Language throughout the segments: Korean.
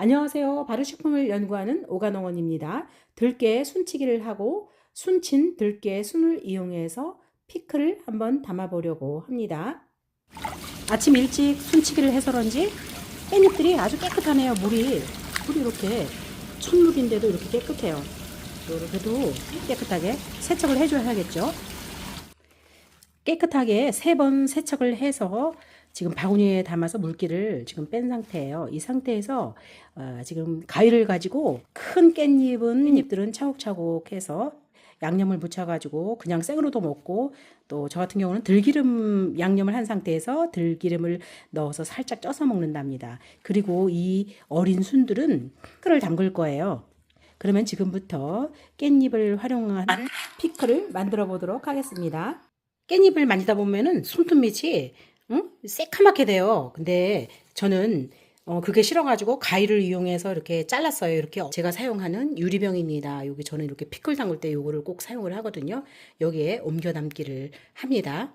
안녕하세요. 발효식품을 연구하는 오간홍원입니다. 들깨 순치기를 하고 순친 들깨 순을 이용해서 피클을 한번 담아보려고 합니다. 아침 일찍 순치기를 해서 그런지 깻잎들이 아주 깨끗하네요. 물이 물이 이렇게 천물인데도 이렇게 깨끗해요. 그래도 깨끗하게 세척을 해줘야겠죠. 깨끗하게 세 번 세척을 해서 지금 바구니에 담아서 물기를 지금 뺀 상태예요. 이 상태에서 어, 지금 가위를 가지고 큰 깻잎은 깻잎들은 차곡차곡 해서 양념을 묻혀가지고 그냥 생으로도 먹고 또 저 같은 경우는 들기름 양념을 한 상태에서 들기름을 넣어서 살짝 쪄서 먹는답니다. 그리고 이 어린 순들은 피클을 담글 거예요. 그러면 지금부터 깻잎을 활용한 피클을 만들어 보도록 하겠습니다. 깻잎을 만지다 보면은 손톱 밑이 응? 새카맣게 돼요. 근데 저는 어, 그게 싫어가지고 가위를 이용해서 이렇게 잘랐어요. 이렇게 제가 사용하는 유리병입니다. 여기 저는 이렇게 피클 담글 때 요거를 꼭 사용을 하거든요. 여기에 옮겨 담기를 합니다.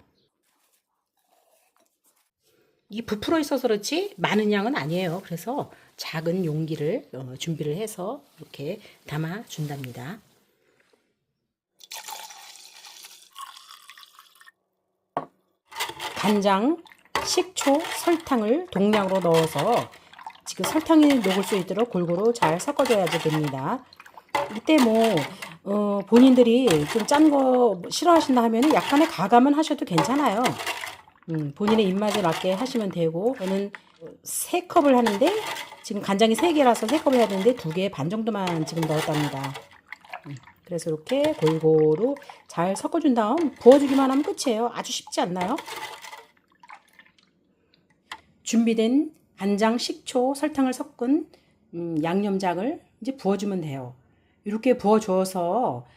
이 부풀어 있어서 그렇지 많은 양은 아니에요. 그래서 작은 용기를 어, 준비를 해서 이렇게 담아 준답니다. 간장, 식초, 설탕을 동량으로 넣어서 지금 설탕이 녹을 수 있도록 골고루 잘 섞어줘야 됩니다. 이때 뭐 어, 본인들이 좀 짠 거 싫어하신다 하면 약간의 가감은 하셔도 괜찮아요. 음, 본인의 입맛에 맞게 하시면 되고 저는 세 컵을 하는데 지금 간장이 세 개라서 세 컵을 해야 되는데 두개반 정도만 지금 넣었답니다. 음, 그래서 이렇게 골고루 잘 섞어준 다음 부어주기만 하면 끝이에요. 아주 쉽지 않나요? 준비된 간장, 식초, 설탕을 섞은 음, 양념장을 이제 부어주면 돼요. 이렇게 부어줘서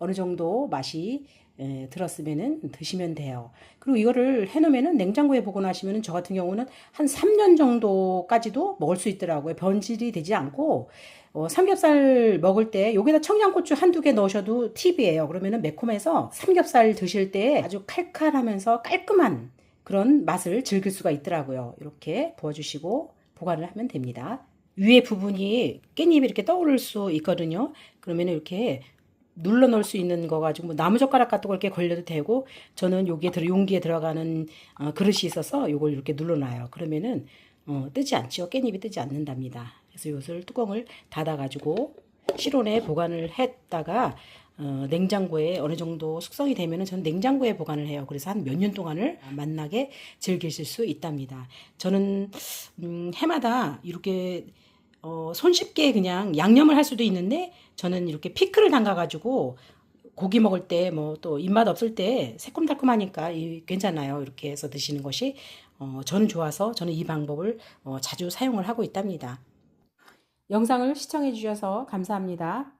어느 정도 맛이 에, 들었으면은 드시면 돼요. 그리고 이거를 해놓으면은 냉장고에 보관하시면은 저 같은 경우는 한 3년 정도까지도 먹을 수 있더라고요. 변질이 되지 않고 어, 삼겹살 먹을 때 여기다 청양고추 한두 개 넣으셔도 팁이에요. 그러면은 매콤해서 삼겹살 드실 때 아주 칼칼하면서 깔끔한 그런 맛을 즐길 수가 있더라고요. 이렇게 부어주시고 보관을 하면 됩니다. 위에 부분이 깻잎이 이렇게 떠오를 수 있거든요. 그러면 이렇게 눌러 놓을 수 있는 거 가지고 뭐 나무젓가락 같은 거 이렇게 걸려도 되고 저는 여기에 들어 용기에 들어가는 어, 그릇이 있어서 이걸 이렇게 눌러놔요. 그러면은 어, 뜨지 않죠. 깻잎이 뜨지 않는답니다. 그래서 이것을 뚜껑을 닫아 가지고 실온에 보관을 했다가 어, 냉장고에 어느 정도 숙성이 되면은 저는 냉장고에 보관을 해요. 그래서 한 몇 년 동안을 만나게 즐기실 수 있답니다. 저는 음, 해마다 이렇게 어, 손쉽게 그냥 양념을 할 수도 있는데 저는 이렇게 피클을 담가가지고 고기 먹을 때 뭐 또 입맛 없을 때 새콤달콤하니까 이, 괜찮아요. 이렇게 해서 드시는 것이 어, 저는 좋아서 저는 이 방법을 어, 자주 사용을 하고 있답니다. 영상을 시청해 주셔서 감사합니다.